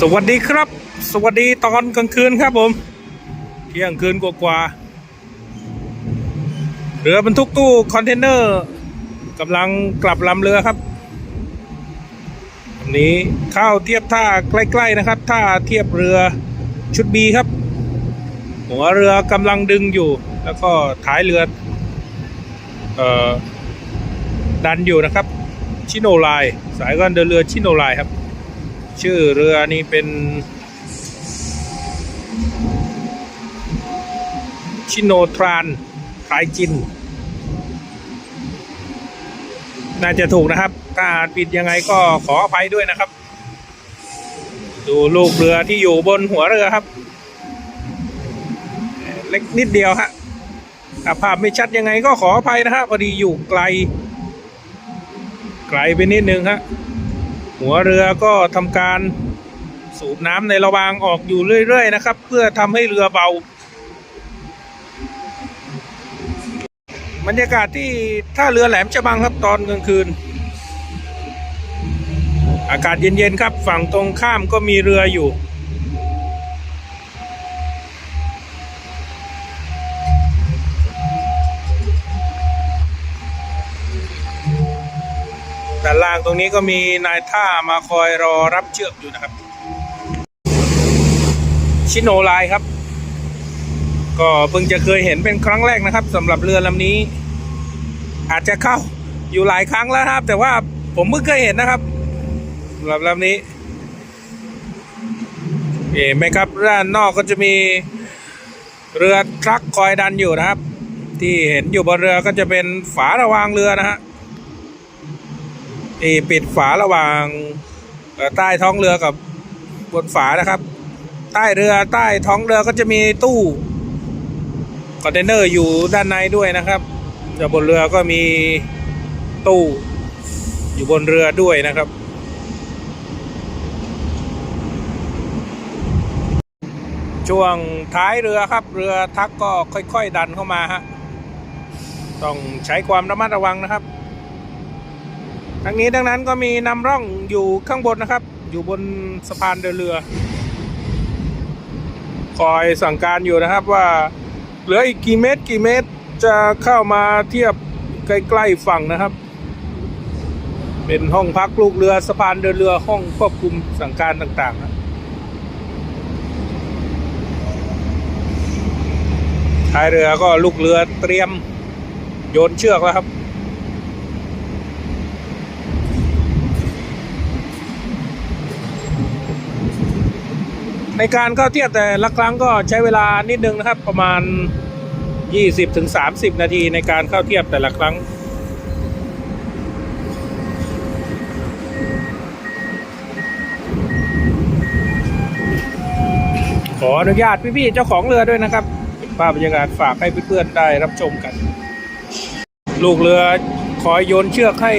สวัสดีครับ สวัสดีตอนกลางคืนครับผม เที่ยงคืนกว่าๆเรือบรรทุกตู้คอนเทนเนอร์กำลังกลับลำเรือครับวันนี้เข้าเทียบท่าใกล้ ๆนะครับท่าเทียบเรือชุดบีครับ หัวเรือกำลังดึงอยู่ แล้วก็ท้ายเรือเอ่อดันอยู่นะครับ ชิโนไลสายการเดินเรือชิโนไลครับ ชื่อเรือนี้เป็น ชิโนทรานไทจิน น่าจะถูกนะครับ ถ้าอ่านผิดยังไงก็ขออภัยด้วยนะครับ ดูลูกเรือที่อยู่บนหัวเรือครับ เล็กนิดเดียวฮะถ้าภาพไม่ชัดยังไงก็ขออภัยนะฮะพอดีอยู่ไกล ไกลไปนิดนึงฮะ หัวเรือก็ทำการสูบน้ำในระวางออกอยู่เรื่อย ๆ นะครับ เพื่อทำให้เรือเบา บรรยากาศที่ท่าเรือแหลมฉบังครับตอนกลางคืน อากาศเย็น ๆ ครับ ฝั่งตรงข้ามก็มีเรืออยู่ ด้านล่างตรงนี้ก็มีนายท่ามาคอยรอรับเชือกอยู่นะครับ ชิโนไลน์ครับ ก็เพิ่งจะเคยเห็นเป็นครั้งแรกนะครับสำหรับเรือลำนี้ อาจจะเข้าอยู่หลายครั้งแล้วครับ แต่ว่าผมเพิ่งเคยเห็นนะครับสำหรับลำนี้เห็นไหมครับด้านนอกก็จะมีเรือทรัคคอยดันอยู่นะครับ ที่เห็นอยู่บนเรือก็จะเป็นฝาระวางเรือนะฮะ ที่ปิดฝาระหว่างใต้ท้องเรือกับบนฝานะครับ ใต้เรือใต้ท้องเรือก็จะมีตู้คอนเทนเนอร์อยู่ด้านในด้วยนะครับแต่บนเรือก็มีตู้อยู่บนเรือด้วยนะครับ ช่วงท้ายเรือครับ เรือทักก็ค่อย ๆ ดันเข้ามาฮะต้องใช้ความระมัดระวังนะครับ ทั้งนี้ทั้งนั้นก็มีนำร่องอยู่ข้างบนนะครับ อยู่บนสะพานเดินเรือ คอยสั่งการอยู่นะครับว่า เหลืออีกกี่เมตรกี่เมตรจะเข้ามาเทียบใกล้ๆฝั่งนะครับ เป็นห้องพักลูกเรือสะพานเดินเรือห้องควบคุมสั่งการต่างๆนะท้ายเรือก็ลูกเรือเตรียมโยนเชือกแล้วครับ ในการเข้าเทียบแต่ละครั้งก็ใช้เวลานิดนึงนะครับ ประมาณ 20-30 นาทีในการเข้าเทียบแต่ละครั้งขออนุญาตพี่ๆเจ้าของเรือด้วยนะครับ ภาพบรรยากาศฝากให้เพื่อนๆได้รับชมกัน ลูกเรือคอยโยนเชือกให้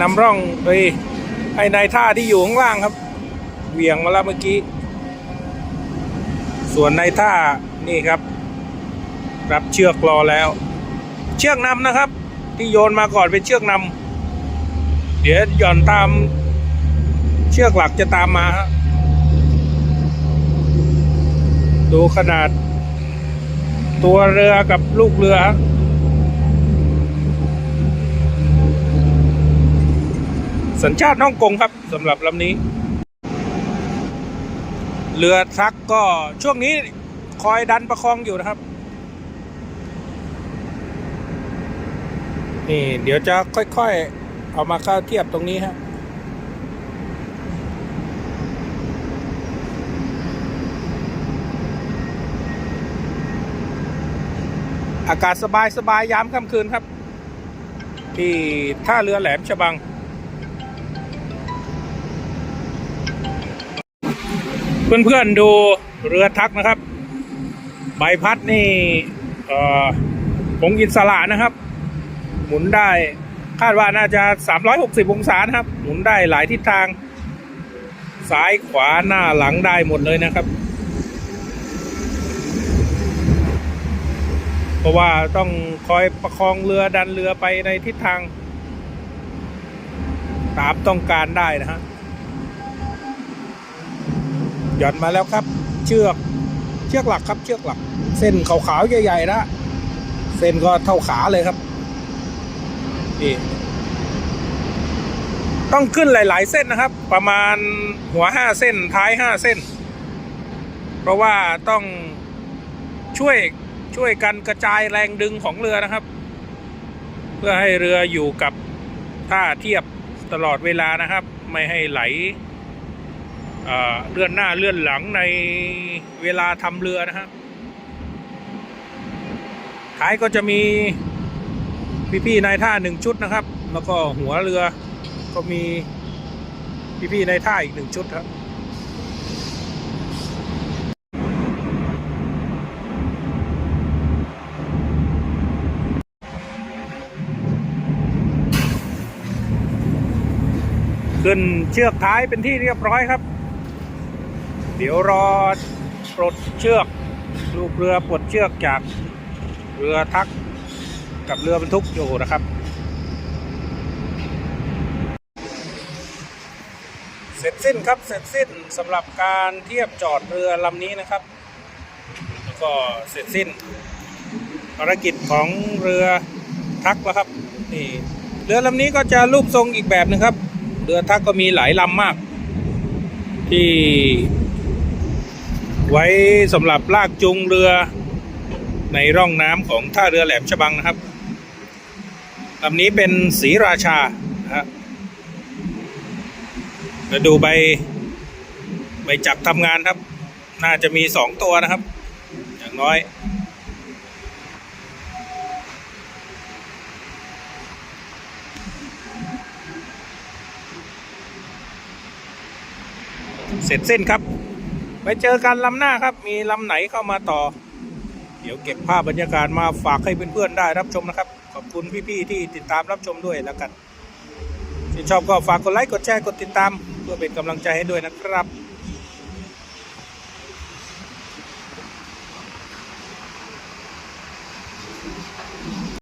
นำร่องไปให้ในายท่าที่อยู่ข้างล่างครับ เหวี่ยงมาแล้วเมื่อกี้ ส่วนในท่านี่ครับ รับเชือกรอแล้ว เชือกนำนะครับ ที่โยนมาก่อนเป็นเชือกนำเดี๋ยวหย่อนตาม เชือกหลักจะตามมาดูขนาด ตัวเรือกับลูกเรือสัญชาติฮ่องกงครับสำหรับลำนี้ เรือทรัคก็ช่วงนี้คอยดันประคองอยู่นะครับ นี่ เดี๋ยวจะค่อยๆ เอามาเข้าเทียบตรงนี้ฮะอากาศสบายสบายๆยามค่ำคืนครับ ที่ท่าเรือแหลมฉบัง เพื่อนๆดูเรือทักนะครับ ใบพัดนี่อ่อผงอินสระนะครับ หมุนได้คาดว่าน่าจะ 360 องศานะครับ หมุนได้หลายทิศทาง ซ้ายขวาหน้าหลังได้หมดเลยนะครับ เพราะว่าต้องคอยประคองเรือดันเรือไปในทิศทาง ตามต้องการได้นะฮะ หย่อนมาแล้วครับ เชือกเชือกหลักครับ เชือกหลัก เส้นขาวๆใหญ่ๆนะเส้นก็เท่าขาเลยครับนี่ต้องขึ้นหลาย ๆ เส้นนะครับ ประมาณหัวห้าเส้นท้ายห้าเส้น เพราะว่าต้องช่วยช่วยกันกระจายแรงดึงของเรือนะครับ เพื่อให้เรืออยู่กับท่าเทียบตลอดเวลานะครับ ไม่ให้ไหล เลื่อนหน้าเลื่อนหลังในเวลาทำเรือนะครับท้ายก็จะมีพี่ๆนายท่าหนึ่งชุดนะครับ แล้วก็หัวเรือก็มีพี่ๆนายท่าอีกหนึ่งชุดครับขึ้นเชือกท้ายเป็นที่เรียบร้อยครับ เดี๋ยวรอปลดเชือกลูกเรือปลดเชือกจากเรือทักกับเรือบรรทุกอยู่นะครับ เสร็จสิ้นครับเสร็จสิ้นสำหรับการเทียบจอดเรือลำนี้นะครับ แล้วก็เสร็จสิ้นภารกิจของเรือทักแล้วครับนี่เรือลำนี้ก็จะรูปทรงอีกแบบหนึงครับ เรือทักก็มีหลายลำมาก ที่ ไว้สำหรับลากจูงเรือในร่องน้ำของท่าเรือแหลมฉบังนะครับลำนี้เป็นสีราชานะฮะมาดูใบใบจับทำงานครับ น่าจะมีสองตัวนะครับ อย่างน้อยเสร็จสิ้นครับ ไปเจอกันลำหน้าครับ มีลำไหนเข้ามาต่อ เดี๋ยวเก็บภาพบรรยากาศมาฝากให้เพื่อนๆได้รับชมนะครับ ขอบคุณพี่ๆที่ติดตามรับชมด้วยแล้วกันที่ชอบก็ฝากกดไลค์กดแชร์กดติดตาม เพื่อเป็นกำลังใจให้ด้วยนะครับ